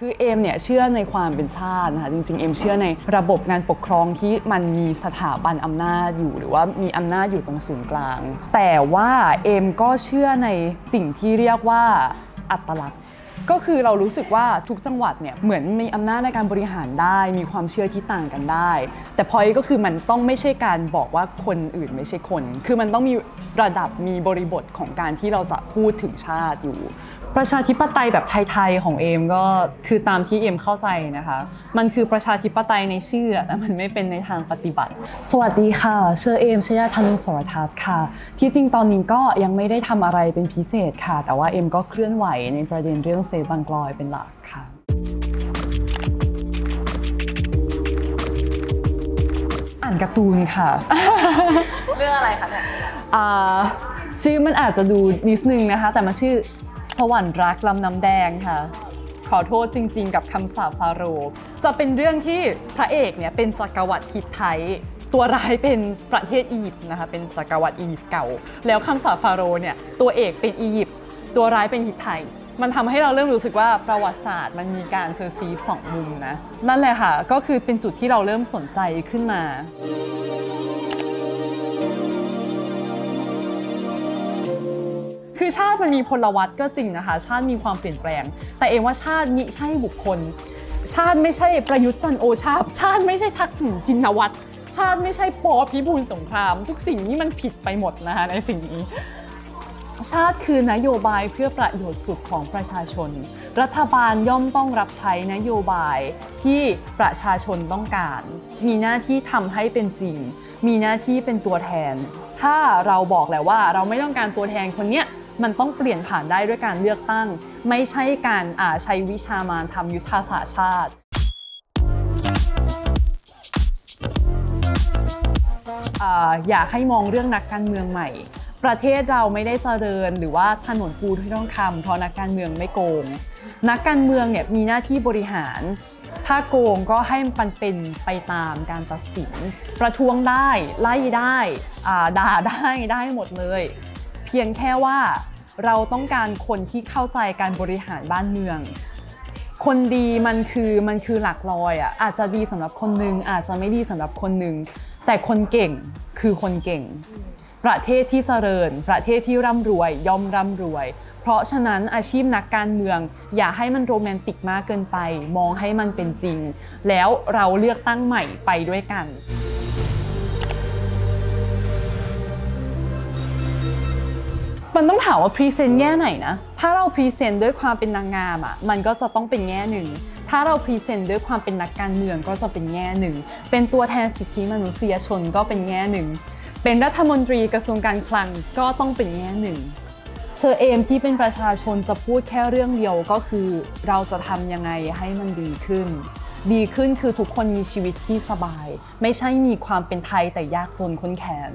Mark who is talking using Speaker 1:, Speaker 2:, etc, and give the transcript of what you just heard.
Speaker 1: คือเอมเนี่ยเชื่อในความเป็นชาตินะคะจริงๆเอมเชื่อในระบบงานปกครองที่มันมีสถาบันอำนาจอยู่ หรือว่ามีอำนาจอยู่ตรงศูนย์กลาง แต่ว่าเอมก็เชื่อในสิ่งที่เรียกว่าอัตลักษณ์ ก็คือเรารู้สึกว่าทุกจังหวัดเนี่ยเหมือนมีอำนาจในการบริหารได้ มีความเชื่อที่ต่างกันได้ แต่พอยก็คือมันต้องไม่ใช่การบอกว่าคนอื่นไม่ใช่คน คือมันต้องมีระดับมีบริบทของการที่เราจะพูดถึงชาติอยู่ ประชาธิปไตยแบบไทยๆของเอมก็คือตามที่เอมเข้าใจนะคะ มันคือประชาธิปไตยในชื่อแต่มันไม่เป็นในทางปฏิบัติ สวัสดีค่ะเชอเอมชยาธนุสรทัศน์ค่ะ ที่จริงตอนนี้ก็ยังไม่ได้ทำอะไรเป็นพิเศษค่ะ แต่ว่าเอมก็เคลื่อนไหวในประเด็นเรื่องเซฟบางกลอยเป็นหลักค่ะอ่านการ์ตูนค่ะ
Speaker 2: เรื่องอะไรคะเนี่ย
Speaker 1: อ่าชื่อมันอาจจะดูนิดนึงนะคะ แต่มันชื่อสวรรค์รักลำน้ำแดงค่ะ ขอโทษจริงๆ กับคำสาปฟาโรห์จะเป็นเรื่องที่พระเอกเนี่ยเป็นจักรวรรดิฮิตไทยตัวร้ายเป็นประเทศอียิปต์นะคะ เป็นจักรวรรดิอียิปต์เก่า แล้วคำสาปฟาโรห์เนี่ยตัวเอกเป็นอียิปต์ตัวร้ายเป็นฮิตไทย มันทำให้เราเริ่มรู้สึกว่าประวัติศาสตร์มันมีการเพอร์ซีฟสองมุมนะ นั่นแหละค่ะ ก็คือเป็นจุดที่เราเริ่มสนใจขึ้นมาคือชาติมันมีพลวัตก็จริงนะคะ ชาติมีความเปลี่ยนแปลง แต่เองว่าชาติมิใช่บุคคล ชาติไม่ใช่ประยุทธ์จันโอชาชาติไม่ใช่ทักษิณชินวัตรชาติไม่ใช่ปอพิบูลสงคราม ทุกสิ่งนี้มันผิดไปหมดนะคะในสิ่งนี้ ชาติคือนโยบายเพื่อประโยชน์สุขของประชาชน รัฐบาลย่อมต้องรับใช้นโยบายที่ประชาชนต้องการ มีหน้าที่ทำให้เป็นจริง มีหน้าที่เป็นตัวแทน ถ้าเราบอกแล้วว่าเราไม่ต้องการตัวแทนคนเนี้ยมันต้องเปลี่ยนผ่านได้ด้วยการเลือกตั้ง ไม่ใช่การอาใช้วิชามารทำยุทธศาสตร์ชาติอ่าอยากให้มองเรื่องนักการเมืองใหม่ ประเทศเราไม่ได้เจริญ หรือว่าถนนปูที่ต้องคำเพราะนักการเมืองไม่โกง นักการเมืองเนี่ยมีหน้าที่บริหาร ถ้าโกงก็ให้มันเป็นไปตามการตัดสิน ประท้วงได้ไล่ได้ด่าได้ได้หมดเลย เพียงแค่ว่าเราต้องการคนที่เข้าใจการบริหารบ้านเมือง คนดีมันคือมันคือหลักร้อยอะอาจจะดีสำหรับคนหนึงอาจจะไม่ดีสำหรับคนหนึงแต่คนเก่งคือคนเก่ง ประเทศที่เจริญ ประเทศที่ร่ำรวย ย่อมร่ำรวย เพราะฉะนั้นอาชีพนักการเมือง อย่าให้มันโรแมนติกมากเกินไป มองให้มันเป็นจริง แล้วเราเลือกตั้งใหม่ไปด้วยกันมันต้องถามว่าพรีเซนต์แง่ไหนนะ ถ้าเราพรีเซนต์ด้วยความเป็นนางงามอะ มันก็จะต้องเป็นแง่หนึ่ง ถ้าเราพรีเซนต์ด้วยความเป็นนักการเมืองก็จะเป็นแง่หนึ่ง เป็นตัวแทนสิทธิมนุษยชนก็เป็นแง่หนึ่ง เป็นรัฐมนตรีกระทรวงการคลังก็ต้องเป็นแง่หนึ่ง เชอเอมที่เป็นประชาชนจะพูดแค่เรื่องเดียวก็คือเราจะทำยังไงให้มันดีขึ้น ดีขึ้นคือทุกคนมีชีวิตที่สบาย ไม่ใช่มีความเป็นไทยแต่ยากจนค้นแขน